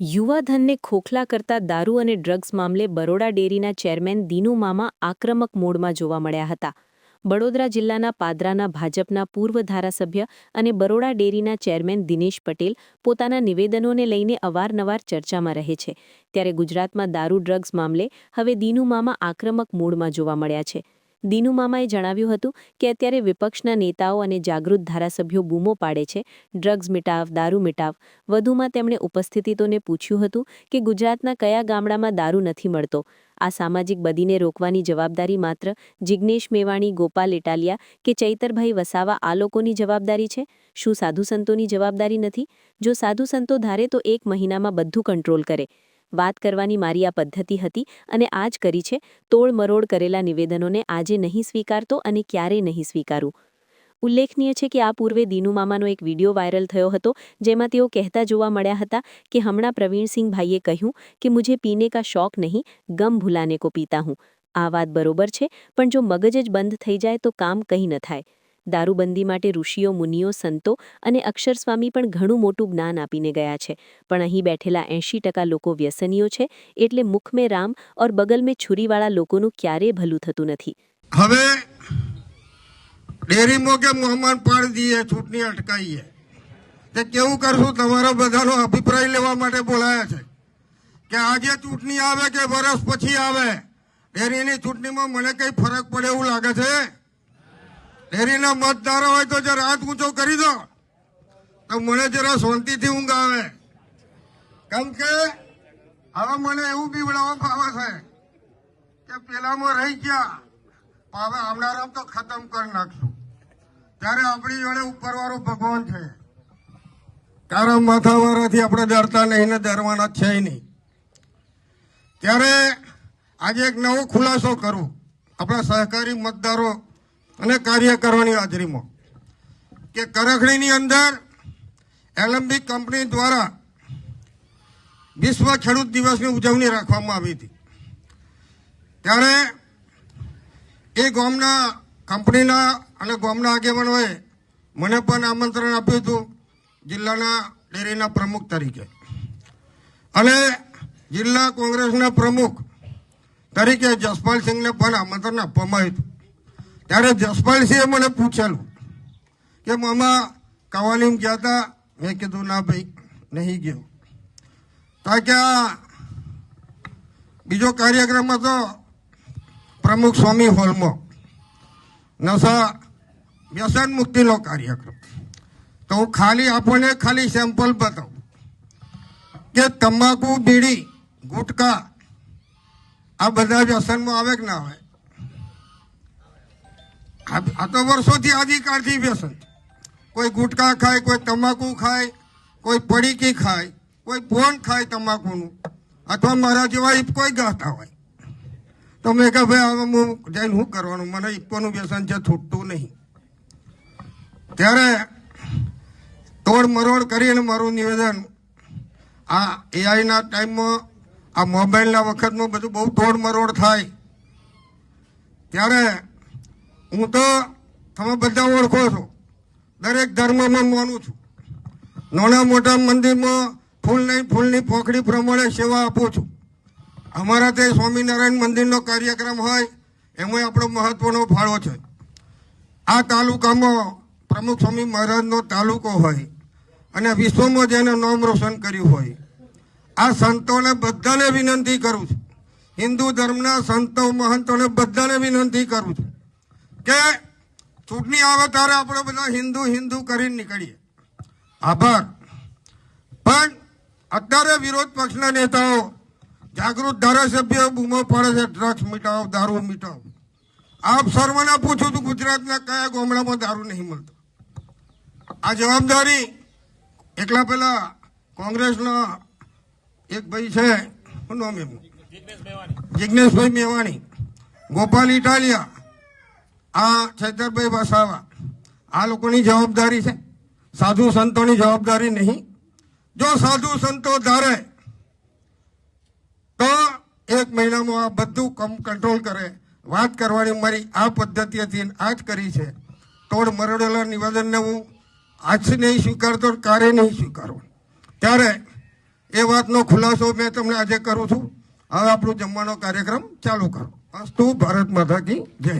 યુવાધનને ખોખલા કરતા દારૂ અને ડ્રગ્સ મામલે બરોડા ડેરીના ચેરમેન દીનુ મામા આક્રમક મોડમાં જોવા મળ્યા હતા. બડોદરા જિલ્લાના પાદરાના ભાજપના પૂર્વ ધારાસભ્ય અને બરોડા ડેરીના ચેરમેન દિનેશ પટેલ પોતાના નિવેદનોને લઈને અવારનવાર ચર્ચામાં રહે છે. ત્યારે ગુજરાતમાં દારૂ ડ્રગ્સ મામલે હવે દીનુ મામા આક્રમક મૂડમાં જોવા મળ્યા છે. દીનુ મામાએ જણાવ્યું હતું કે અત્યારે વિપક્ષના નેતાઓ અને જાગૃત ધારાસભ્યો બૂમો પાડે છે. ડ્રગ્સ મિટાવ, દારૂ મિટાવ. વધુમાં તેમણે ઉપસ્થિતિતોને પૂછ્યું હતું કે ગુજરાતના કયા ગામડામાં દારૂ નથી મળતો. આ સામાજિક બદીને રોકવાની જવાબદારી માત્ર જિજ્ઞેશ મેવાણી, ગોપાલ ઇટાલિયા કે ચૈતરભાઈ વસાવા આ લોકોની જવાબદારી છે? શું સાધુ સંતોની જવાબદારી નથી? જો સાધુ સંતો ધારે તો એક મહિનામાં બધું કંટ્રોલ કરે. વાત કરવાની મારી આ પદ્ધતિ હતી અને આ જ કરી છે તોડ મરોડ કરેલા નિવેદનોને આજે નહીં સ્વીકારતો અને ક્યારેય નહીં સ્વીકારું. ઉલ્લેખનીય છે કે આ પૂર્વે દીનુ મામાનો એક વીડિયો વાયરલ થયો હતો, જેમાં તેઓ કહેતા જોવા મળ્યા હતા કે હમણાં પ્રવીણસિંહ ભાઈએ કહ્યું કે મુજે પીને કા શોખ નહીં, ગમ ભૂલાને કો પીતા હું. આ વાત બરોબર છે, પણ જો મગજ જ બંધ થઈ જાય તો કામ કંઈ ન થાય. દારૂબંધી માટે ઋષિઓ, મુનિઓ, સંતો અને અક્ષરસ્વામી પણ ઘણું મોટું જ્ઞાન આપીને ગયા છે. પણ અહીં બેઠેલા એંશી ટકા લોકો વ્યસનીઓ છે, એટલે મુખ મેં રામ ઓર બગલ મેં છુરીવાળા લોકોનું ક્યારેય ભલું થતું નથી. હવે ડેરી કે મોહમાન પાડી દઈએ, ચૂંટણી અટકાઈએ. તે કેવું કરશું? તમારા બધાનો અભિપ્રાય લેવા માટે બોલાયા છે. કે આજે ચૂંટણી આવે કે વર્ષ પછી આવે? ડેરીની ચૂંટણીમાં મને કંઈ ફરક પડે એવું લાગે છે? ડેરીના મતદારો હોય તો જરા હાથ ઊંચો કરી દો, તો મને જરા શાંતિથી ઊંઘ આવે. કેમ કે હવે મને એવું બીવડાવવા ફાવે છે કે પેલામાં રહી ગયા હવે આવનારા તો ખતમ કરી નાખશું. ત્યારે આપણી જોડે ઉપરવાળો ભગવાન છે. કારણ માથાવાળાથી આપણે ડરતા નહીં ને ડરવાના છે નહીં. ત્યારે આજે એક નવો ખુલાસો કરું. આપણા સહકારી મતદારો અને કાર્ય કરવાની હાજરીમાં કે કરખડીની અંદર એલએમબી કંપની દ્વારા વિશ્વ ખેડૂત દિવસની ઉજવણી રાખવામાં આવી હતી. ત્યારે એ ગામના કંપનીના અને ગામના આગેવાનોએ મને પણ આમંત્રણ આપ્યું હતું જિલ્લાના ડેરીના પ્રમુખ તરીકે. અને જિલ્લા કોંગ્રેસના પ્રમુખ તરીકે જસપાલસિંહને પણ આમંત્રણ આપવામાં આવ્યું હતું. ત્યારે જસપાલસિંહે મને પૂછેલું કે, મામા, કવાલીમ ગયા હતા મેં કીધું, ના ભાઈ, નહીં ગયો. તો કે બીજો કાર્યક્રમ હતો પ્રમુખ સ્વામી હોલમાં. નશા વ્યસન મુક્તિનો કાર્યક્રમ. તો હું ખાલી આપણને ખાલી સેમ્પલ બતાવું કે તમાકુ, બીડી, ગુટકા આ બધા વ્યસનમાં આવે કે ના આવે? આ તો વર્ષોથી આદિકાળથી વ્યસન. કોઈ ગુટકા ખાય, કોઈ તમાકુ ખાય, કોઈ પડીકી ખાય, કોઈ પોન ખાય તમાકુનું. અથવા મારા જેવા કોઈ ગાતા હોય. તો મેં કહે ભાઈ હવે હું જઈને શું કરવાનું? મને ઈપકોનું વ્યસન છે, છૂટતું નહીં. ત્યારે તોડ મરોડ કરીને મારું નિવેદન આ એઆઈના ટાઈમમાં, આ મોબાઈલના વખતમાં બધું બહુ તોડ મરોડ થાય. ત્યારે હું તો તમે બધા ઓળખો છો. દરેક ધર્મમાં માનું છું. નાના મોટા મંદિરમાં ફૂલ નહીં ફૂલની પોખડી પ્રમાણે સેવા આપું છું. અમારા તે સ્વામિનારાયણ મંદિરનો કાર્યક્રમ હોય, એમાં આપણો મહત્વનો ફાળો છે. આ તાલુકામાં પ્રમુખ સ્વામી મહારાજનો તાલુકો હોય અને વિશ્વમાં જેને નામ રોશન કર્યું હોય. આ સંતોને બધાને વિનંતી કરું છું. હિન્દુ ધર્મના સંતો મહંતોને બધાને વિનંતી કરું છું. કે ચૂંટણી આવે ત્યારે આપણે બધા હિન્દુ હિન્દુ કરીને નીકળીએ. આભાર. પણ અત્યારે વિરોધ પક્ષના નેતાઓ જાગૃત ધારાસભ્યો બૂમો પડે છે ડ્રગ્સ મિટાવો દારૂ મિટાવો. આપ સર્વને પૂછું છું ગુજરાતના કયા ગામડામાં દારૂ નહીં મળતો? આ જવાબદારી એકલા પેલા કોંગ્રેસના એક ભાઈ છે નામ એમનું. જિજ્ઞેશભાઈ મેવાણી. ગોપાલ ઇટાલિયા. આ છેતરભાઈ વસાવા, આ લોકોની જવાબદારી છે. સાધુ સંતોની જવાબદારી નહીં. જો સાધુ સંતો ધારે, તો એક મહિનામાં આ બધું કમ કંટ્રોલ કરે. વાત કરવાની મારી આ પદ્ધતિથી આ જ કરી છે. તોડ મરડેલા નિવેદનને હું આજથી નહીં સ્વીકારતો કારે નહીં સ્વીકારો. ત્યારે એ વાતનો ખુલાસો મેં તમને આજે કરું છું. હવે આપણું જમવાનો કાર્યક્રમ ચાલુ કરો. અસ્તુ ભારત માતા જય.